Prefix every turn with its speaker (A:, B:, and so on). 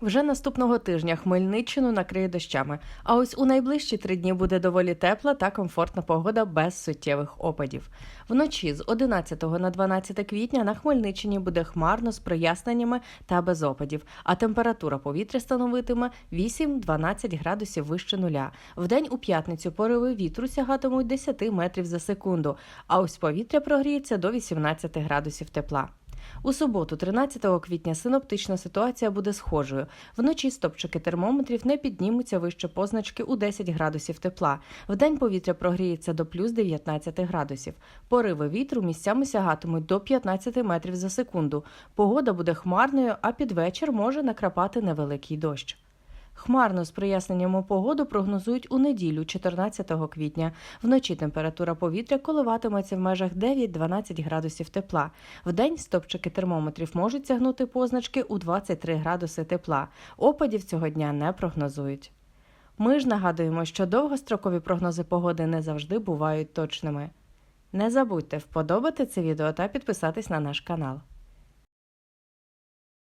A: Вже наступного тижня Хмельниччину накриє дощами. А ось у найближчі три дні буде доволі тепла та комфортна погода без суттєвих опадів. Вночі з 11 на 12 квітня на Хмельниччині буде хмарно з проясненнями та без опадів, а температура повітря становитиме 8-12 градусів вище нуля. Вдень у п'ятницю пориви вітру сягатимуть 10 метрів за секунду, а ось повітря прогріється до 18 градусів тепла. У суботу, 13 квітня, синоптична ситуація буде схожою. Вночі стопчики термометрів не піднімуться вище позначки у 10 градусів тепла. Вдень повітря прогріється до плюс 19 градусів. Пориви вітру місцями сягатимуть до 15 метрів за секунду. Погода буде хмарною, а під вечір може накрапати невеликий дощ. Хмарно з проясненням погоду прогнозують у неділю, 14 квітня. Вночі температура повітря коливатиметься в межах 9-12 градусів тепла. Вдень стопчики термометрів можуть сягнути позначки у 23 градуси тепла. Опадів цього дня не прогнозують. Ми ж нагадуємо, що довгострокові прогнози погоди не завжди бувають точними. Не забудьте вподобати це відео та підписатись на наш канал.